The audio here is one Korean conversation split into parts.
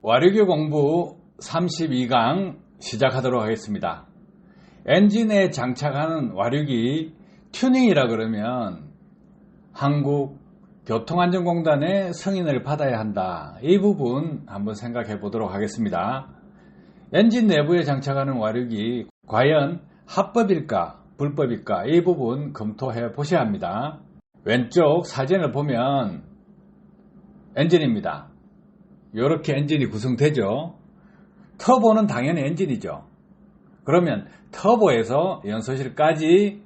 와류교 공부 32강 시작하도록 하겠습니다. 엔진에 장착하는 와류기 튜닝이라 그러면 한국 교통안전공단의 승인을 받아야 한다. 이 부분 한번 생각해 보도록 하겠습니다. 엔진 내부에 장착하는 와류기 과연 합법일까 불법일까 이 부분 검토해 보셔야 합니다. 왼쪽 사진을 보면 엔진입니다. 이렇게 엔진이 구성되죠. 터보는 당연히 엔진이죠. 그러면 터보에서 연소실까지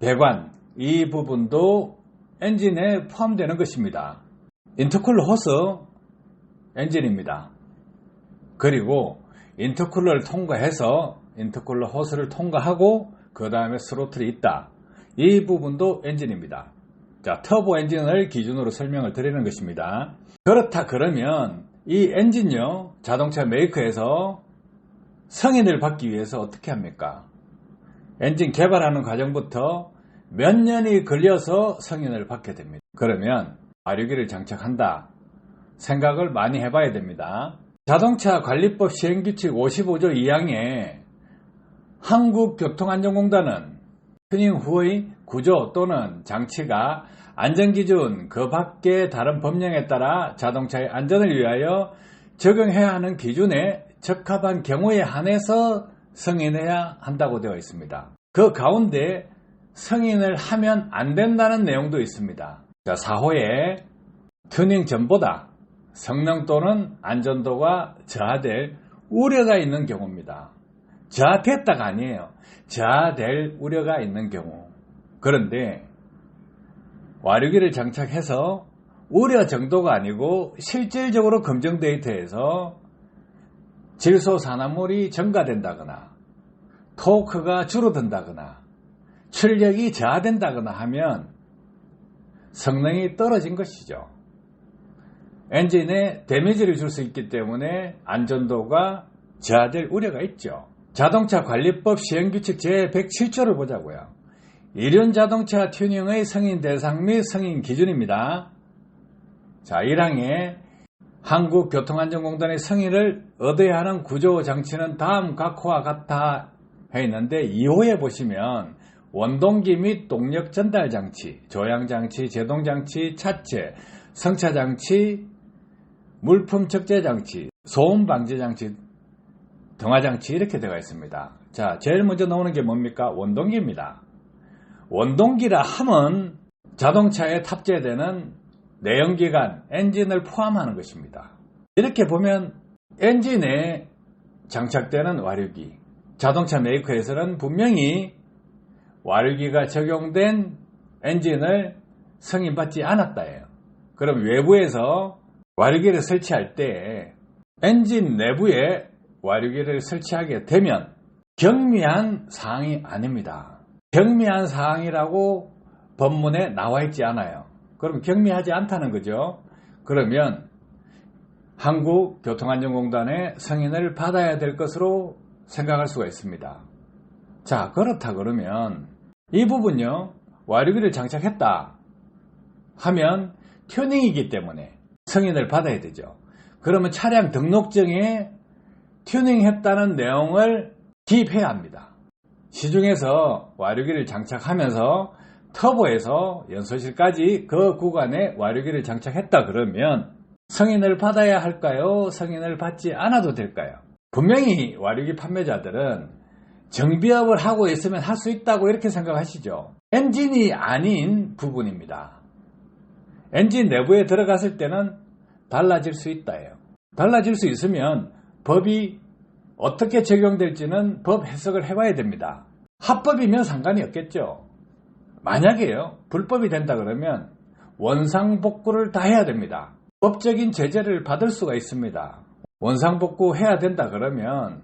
배관 이 부분도 엔진에 포함되는 것입니다. 인터쿨러 호스 엔진입니다. 그리고 인터쿨러를 통과해서 인터쿨러 호스를 통과하고 그 다음에 스로틀이 있다. 이 부분도 엔진입니다. 자, 터보 엔진을 기준으로 설명을 드리는 것입니다. 그렇다 그러면 이 엔진요, 자동차 메이커에서 승인을 받기 위해서 어떻게 합니까? 엔진 개발하는 과정부터 몇 년이 걸려서 승인을 받게 됩니다. 그러면 아류기를 장착한다. 생각을 많이 해봐야 됩니다. 자동차 관리법 시행규칙 55조 2항에 한국교통안전공단은 튜닝 후의 구조 또는 장치가 안전기준 그 밖의 다른 법령에 따라 자동차의 안전을 위하여 적용해야 하는 기준에 적합한 경우에 한해서 승인해야 한다고 되어 있습니다. 그 가운데 승인을 하면 안 된다는 내용도 있습니다. 자, 4호에 튜닝 전보다 성능 또는 안전도가 저하될 우려가 있는 경우입니다. 저하됐다가 아니에요. 저하될 우려가 있는 경우. 그런데 와류기를 장착해서 우려 정도가 아니고 실질적으로 검정 데이터에서 질소 산화물이 증가된다거나 토크가 줄어든다거나 출력이 저하된다거나 하면 성능이 떨어진 것이죠. 엔진에 데미지를 줄 수 있기 때문에 안전도가 저하될 우려가 있죠. 자동차 관리법 시행규칙 제107조를 보자고요. 이륜 자동차 튜닝의 승인 대상 및 승인 기준입니다. 자, 1항에 한국교통안전공단의 승인을 얻어야 하는 구조 장치는 다음 각호와 같아 해 있는데 2호에 보시면 원동기 및 동력 전달 장치, 조향 장치, 제동 장치, 차체, 성차 장치, 물품 적재 장치, 소음 방지 장치, 등화 장치 이렇게 되어 있습니다. 자, 제일 먼저 나오는 게 뭡니까? 원동기입니다. 원동기라 함은 자동차에 탑재되는 내연기관, 엔진을 포함하는 것입니다. 이렇게 보면 엔진에 장착되는 와류기, 자동차 메이커에서는 분명히 와류기가 적용된 엔진을 승인받지 않았다예요. 그럼 외부에서 와류기를 설치할 때 엔진 내부에 와류기를 설치하게 되면 경미한 사항이 아닙니다. 경미한 사항이라고 법문에 나와 있지 않아요. 그럼 경미하지 않다는 거죠. 그러면 한국교통안전공단의 승인을 받아야 될 것으로 생각할 수가 있습니다. 자, 그렇다 그러면 이 부분요, 와류기를 장착했다 하면 튜닝이기 때문에 승인을 받아야 되죠. 그러면 차량 등록증에 튜닝했다는 내용을 기입해야 합니다. 시중에서 와류기를 장착하면서 터보에서 연소실까지 그 구간에 와류기를 장착했다 그러면 승인을 받아야 할까요? 승인을 받지 않아도 될까요? 분명히 와류기 판매자들은 정비업을 하고 있으면 할 수 있다고 이렇게 생각하시죠. 엔진이 아닌 부분입니다. 엔진 내부에 들어갔을 때는 달라질 수 있다예요. 달라질 수 있으면 법이 어떻게 적용될지는 법 해석을 해봐야 됩니다. 합법이면 상관이 없겠죠. 만약에요, 불법이 된다 그러면 원상복구를 다 해야 됩니다. 법적인 제재를 받을 수가 있습니다. 원상복구 해야 된다 그러면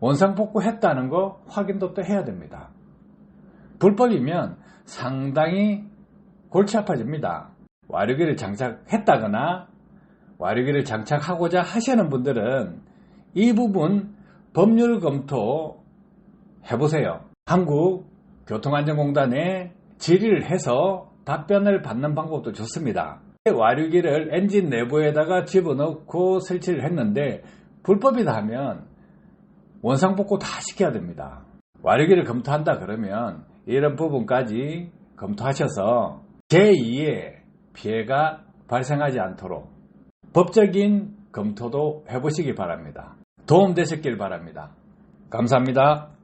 원상복구 했다는 거 확인도 또 해야 됩니다. 불법이면 상당히 골치 아파집니다. 와류기를 장착했다거나 와류기를 장착하고자 하시는 분들은 이 부분 법률 검토 해보세요. 한국교통안전공단에 질의를 해서 답변을 받는 방법도 좋습니다. 와류기를 엔진 내부에다가 집어넣고 설치를 했는데 불법이다 하면 원상복구 다 시켜야 됩니다. 와류기를 검토한다 그러면 이런 부분까지 검토하셔서 제2의 피해가 발생하지 않도록 법적인 검토도 해보시기 바랍니다. 도움 되셨길 바랍니다. 감사합니다.